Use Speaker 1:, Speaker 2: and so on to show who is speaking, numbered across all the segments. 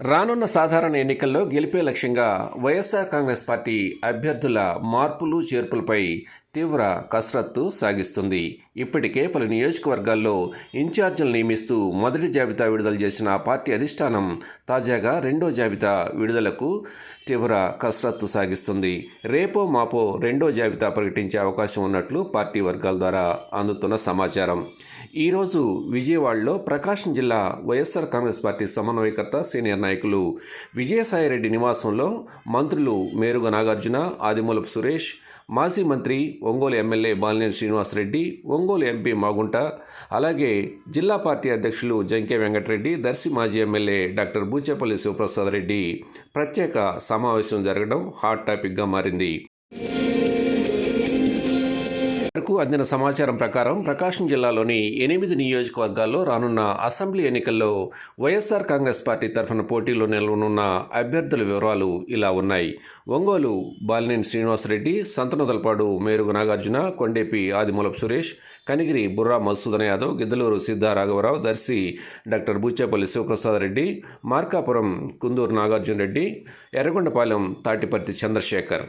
Speaker 1: రానున్న సాధారణ ఎన్నికల్లో గెలిపే లక్ష్యంగా వైఎస్ఆర్ కాంగ్రెస్ పార్టీ అభ్యర్థుల మార్పులు చేర్పులపై తీవ్ర కసరత్తు సాగిస్తుంది. ఇప్పటికే పలు నియోజకవర్గాల్లో ఇన్ఛార్జీలు నియమిస్తూ మొదటి జాబితా విడుదల చేసిన పార్టీ అధిష్టానం తాజాగా రెండో జాబితా విడుదలకు తీవ్ర కసరత్తు సాగిస్తుంది. రేపో మాపో రెండో జాబితా ప్రకటించే అవకాశం ఉన్నట్లు పార్టీ వర్గాల ద్వారా అందుతున్న సమాచారం. ఈరోజు విజయవాడలో ప్రకాశం జిల్లా వైఎస్ఆర్ కాంగ్రెస్ పార్టీ సమన్వయకర్త సీనియర్ నాయకులు విజయసాయిరెడ్డి నివాసంలో మంత్రులు మేరుగ నాగార్జున ఆదిమూలపు సురేష్ మాజీ మంత్రి ఒంగోలు ఎమ్మెల్యే బాలినేని శ్రీనివాసరెడ్డి ఒంగోలు ఎంపీ మాగుంట అలాగే జిల్లా పార్టీ అధ్యక్షులు జంకే వెంకటరెడ్డి దర్శి మాజీ ఎమ్మెల్యే డాక్టర్ బూచేపల్లి శివప్రసాద్ రెడ్డి. ప్రత్యేక సమావేశం జరగడం హాట్ టాపిక్గా మారింది. వరకు అందిన సమాచారం ప్రకారం ప్రకాశం జిల్లాలోని ఎనిమిది నియోజకవర్గాల్లో రానున్న అసెంబ్లీ ఎన్నికల్లో వైఎస్ఆర్ కాంగ్రెస్ పార్టీ తరఫున పోటీలో నిలవనున్న అభ్యర్థుల వివరాలు ఇలా ఉన్నాయి. ఒంగోలు బాలినేని శ్రీనివాసరెడ్డి సంతనదలపాడు మేరుగు నాగార్జున కొండేపి ఆదిమూలపు సురేష్ కనిగిరి బుర్రా మధుసూదన యాదవ్ గిద్దలూరు సిద్ధా రాఘవరావు దర్శి డాక్టర్ బూచేపల్లి శివప్రసాద్ రెడ్డి మార్కాపురం కుందూరు నాగార్జున రెడ్డి ఎర్రగొండపాలెం తాటిపర్తి చంద్రశేఖర్.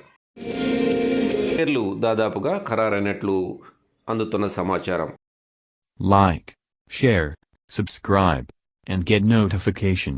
Speaker 1: పేర్లు దాదాపుగా ఖరారైనట్లు అందుతున్న సమాచారం.
Speaker 2: Like share subscribe and get notification